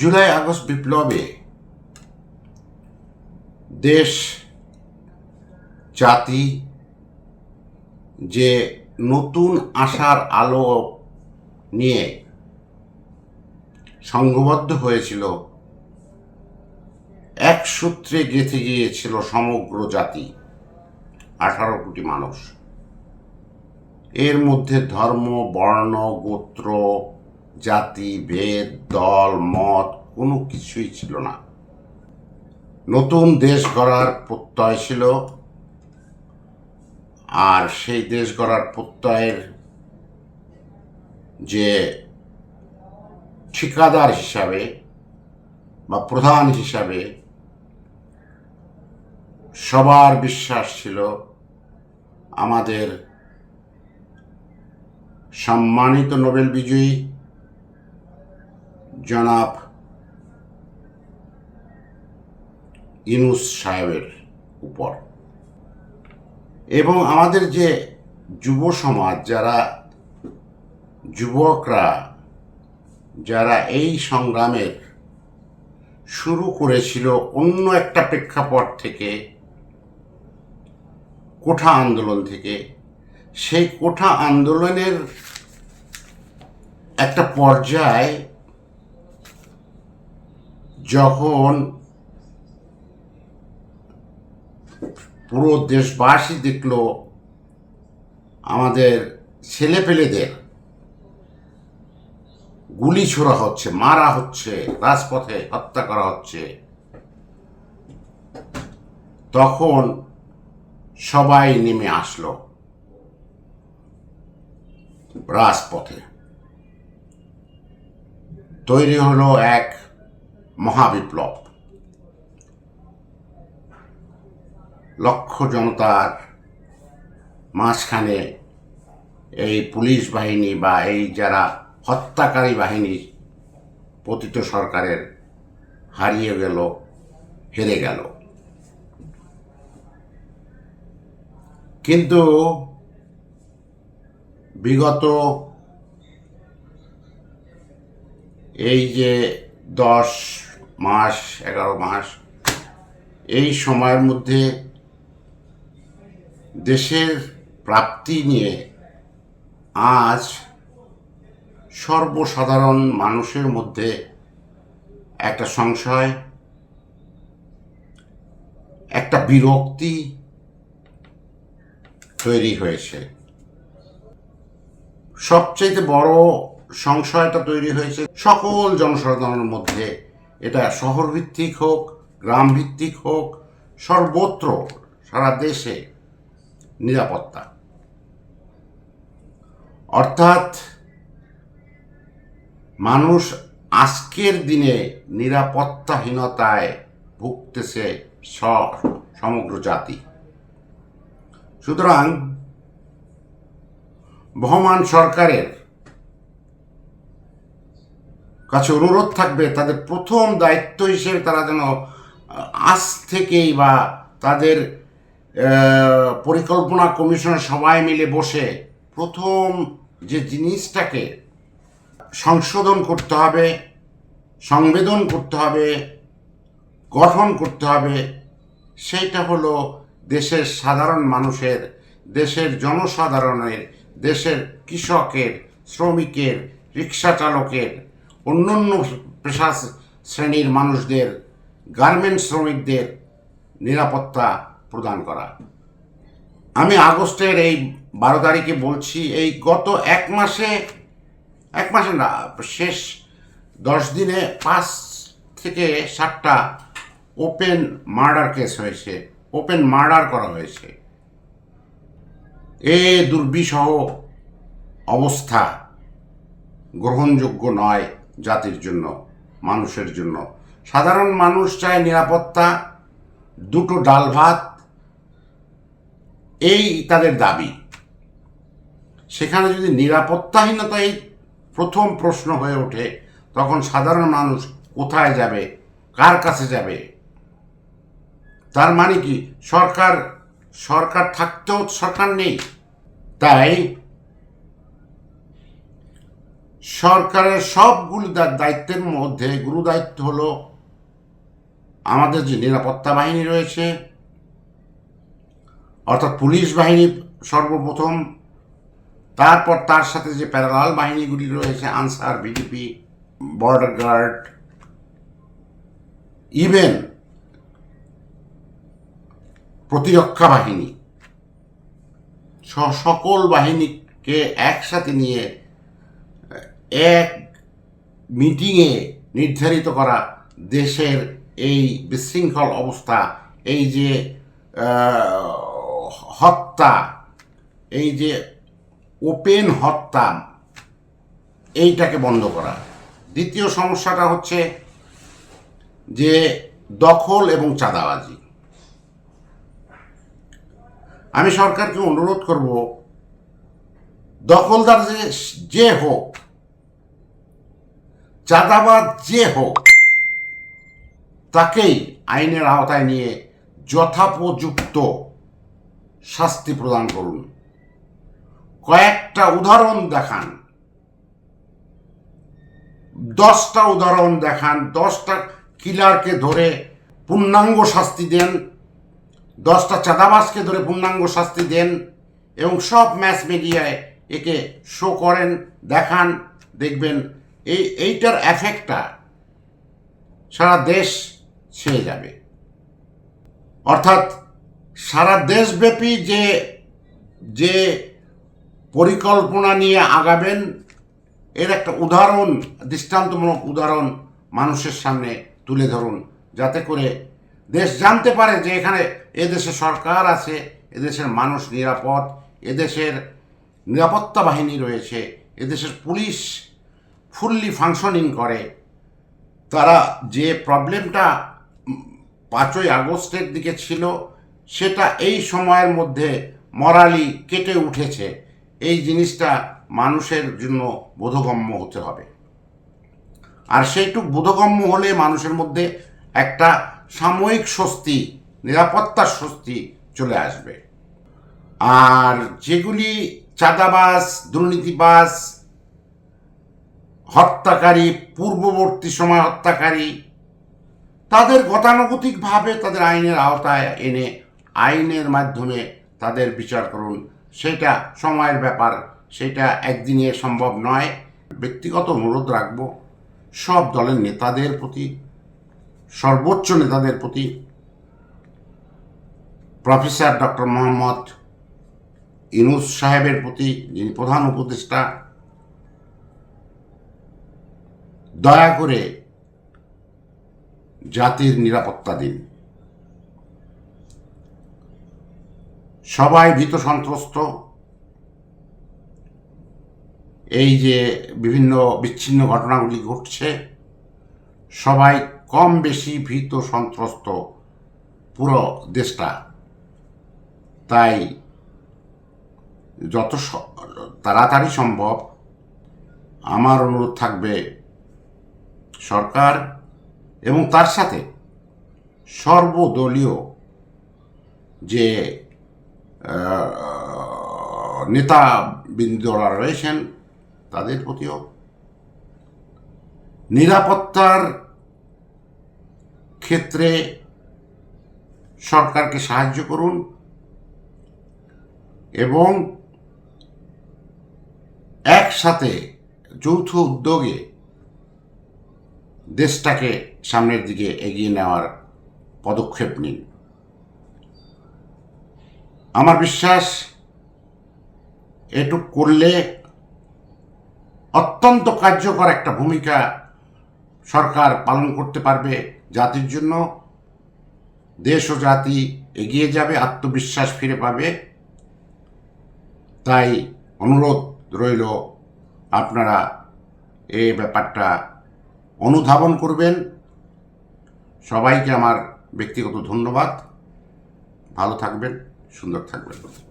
July August বিপ্লবে দেশ, জাতি যে নতুন আশার আলো নিয়ে সংঘবদ্ধ হয়েছিল, এক সূত্রে গেঁথে গিয়েছিল সমগ্র জাতি, আঠারো কোটি মানুষ। এর মধ্যে ধর্ম, বর্ণ, গোত্র জাতি, ভেদ, দল, মত কোনো কিছুই ছিল না। নতুন দেশ গড়ার প্রত্যয় ছিল আর সেই দেশ গড়ার প্রত্যয়ের যে ঠিকাদার হিসাবে বা প্রধান হিসাবে সবার বিশ্বাস ছিল আমাদের সম্মানিত নোবেল বিজয়ী জনাব ইনুস সাহেবের উপর। এবং আমাদের যে যুব সমাজ, যারা যুবকরা, যারা এই সংগ্রামের শুরু করেছিল অন্য একটা প্রেক্ষাপট থেকে, কোঠা আন্দোলন থেকে, সেই কোঠা আন্দোলনের একটা পর্যায় যখন পুরো দেশবাসী দেখল আমাদের ছেলেপেলেদের গুলি ছোড়া হচ্ছে, মারা হচ্ছে, রাজপথে হত্যা করা হচ্ছে, তখন সবাই নেমে আসলো রাজপথে। তৈরি হলো এক মহাবিপ্লব। লক্ষ জনতার মাঝখানে এই পুলিশ বাহিনী বা এই যারা হত্যাকারী বাহিনী পতিত সরকারের হারিয়ে গেল, হেরে গেল। কিন্তু বিগত এই যে দশ মাস, এগারো মাস। এই সময়ের মধ্যে দেশের প্রাপ্তি নিয়ে আজ সর্বসাধারণ মানুষের মধ্যে একটা সংশয়, একটা বিরক্তি তৈরি হয়েছে। সবচেয়ে বড় সংশয়টা তৈরি হয়েছে সকল জনসাধারণের মধ্যে। এটা শহর ভিত্তিক হোক গ্রাম ভিত্তিক হোক, সর্বত্র সারা দেশে নিরাপত্তা। অর্থাৎ মানুষ আজকের দিনে নিরাপত্তাহীনতায় ভুগতেছে সমগ্র জাতি। সুতরাং বহমান সরকারের কাছে অনুরোধ থাকবে, তাদের প্রথম দায়িত্ব হিসেবে তারা যেন আজ থেকেই বা তাদের পরিকল্পনা কমিশনের সবাই মিলে বসে প্রথম যে জিনিসটাকে সংশোধন করতে হবে, সংবেদন করতে হবে, গঠন করতে হবে, সেইটা হলো দেশের সাধারণ মানুষের, দেশের জনসাধারণের, দেশের কৃষকের, শ্রমিকের, রিক্সা চালকের অন্যান্য পেশা শ্রেণির মানুষদের গার্মেন্টস শ্রমিকদের নিরাপত্তা প্রদান করা। আমি আগস্টের এই বারো তারিখে বলছি, এই গত এক মাসে এক মাসে না, শেষ দশ দিনে পাঁচ থেকে সাতটা ওপেন মার্ডার কেস হয়েছে ওপেন মার্ডার করা হয়েছে। এ দুর্বিষহ অবস্থা গ্রহণযোগ্য নয়। জাতির জন্য, মানুষের জন্য। সাধারণ মানুষ চায় নিরাপত্তা, দুটো ডাল ভাত, এই তাদের দাবি। সেখানে যদি নিরাপত্তাহীনতাই প্রথম প্রশ্ন হয়ে ওঠে, তখন সাধারণ মানুষ কোথায় যাবে, কার কাছে যাবে? তার মানে কি, সরকার সরকার থাকতেও সরকার নেই। তাই সরকারের সবগুলো দায়িত্বের মধ্যে গুরু দায়িত্ব হলো আমাদের যে নিরাপত্তা বাহিনী রয়েছে, অর্থাৎ পুলিশ বাহিনী সর্বপ্রথম, তারপর তার সাথে যে প্যারালাল বাহিনীগুলি রয়েছে, Ansar VDP border guard, even প্রতিরক্ষা বাহিনী সকল বাহিনীকে একসাথে নিয়ে এক মিটিংয়ে নির্ধারিত করা দেশের এই বিশৃঙ্খল অবস্থা, এই যে হত্যা, এই যে ওপেন হত্যা, এইটাকে বন্ধ করা। দ্বিতীয় সমস্যাটা হচ্ছে যে দখল এবং চাঁদাবাজি। আমি সরকারকে অনুরোধ করব, দখলদার যে হোক চাঁদাবাজ যে হোক, তাকেই আইনের আওতায় নিয়ে যথাপযুক্ত শাস্তি প্রদান করুন। কয়েকটা উদাহরণ দেখান। দশটা উদাহরণ দেখান। দশটা কিলারকে ধরে পূর্ণাঙ্গ শাস্তি দেন। দশটা চাঁদাবাজকে ধরে পূর্ণাঙ্গ শাস্তি দেন এবং সব ম্যাস মিডিয়ায় একে শো করেন, দেখান, দেখবেন এই, এইটার এফেক্টটা সারা দেশ ছেয়ে যাবে। অর্থাৎ সারা দেশব্যাপী যে যে পরিকল্পনা নিয়ে আগাবেন, এর একটা উদাহরণ, দৃষ্টান্তমূলক উদাহরণ মানুষের সামনে তুলে ধরুন, যাতে করে দেশ জানতে পারে যে এখানে এদেশে সরকার আছে, এদেশের মানুষ নিরাপদ, এদেশের নিরাপত্তা বাহিনী রয়েছে, এদেশের পুলিশ ফুললি ফাংশনিং করে। তারা যে প্রবলেমটা পাঁচই আগস্টের দিকে ছিল, সেটা এই সময়ের মধ্যে মরালি কেটে উঠেছে। এই জিনিসটা মানুষের জন্য বোধগম্য হতে হবে। আর সেইটুক বোধগম্য হলে মানুষের মধ্যে একটা সাময়িক স্বস্তি, নিরাপত্তার স্বস্তি চলে আসবে। আর যেগুলি চাঁদাবাস দুর্নীতিবাজ হত্যাকারী, পূর্ববর্তী সময় হত্যাকারী তাদের গতানুগতিকভাবে তাদের আইনের আওতায় এনে আইনের মাধ্যমে তাদের বিচার করুন। সেটা সময়ের ব্যাপার, সেটা একদিনে সম্ভব নয়। ব্যক্তিগত অনুরোধ রাখব, সব দলের নেতাদের প্রতি, সর্বোচ্চ নেতাদের প্রতি। প্রফেসর ডক্টর মোহাম্মদ ইনুস সাহেবের প্রতি, যিনি প্রধান উপদেষ্টা দয়া করে জাতির নিরাপত্তা দিন। সবাই ভীত সন্ত্রস্ত। এই যে বিভিন্ন বিচ্ছিন্ন ঘটনাগুলি ঘটছে, সবাই কম বেশি ভীত সন্ত্রস্ত পুরো দেশটা। তাই যত তাড়াতাড়ি সম্ভব আমার অনুরোধ থাকবে সরকার এবং তার সাথে সর্বদলীয় যে নেতাবৃন্দরা রয়েছেন, তাদের প্রতিও নিরাপত্তার ক্ষেত্রে সরকারকে সাহায্য করুন এবং একসাথে যৌথ উদ্যোগে দেশটাকে সামনের দিকে এগিয়ে নেওয়ার পদক্ষেপ নিন। আমার বিশ্বাস, এটুক করলে অত্যন্ত কার্যকর একটা ভূমিকা সরকার পালন করতে পারবে জাতির জন্য। দেশ ও জাতি এগিয়ে যাবে, আত্মবিশ্বাস ফিরে পাবে। তাই অনুরোধ রইল, আপনারা এই ব্যাপারটা অনুধাবন করবেন। সবাইকে আমার ব্যক্তিগত ধন্যবাদ। ভালো থাকবেন সুন্দর থাকবেন।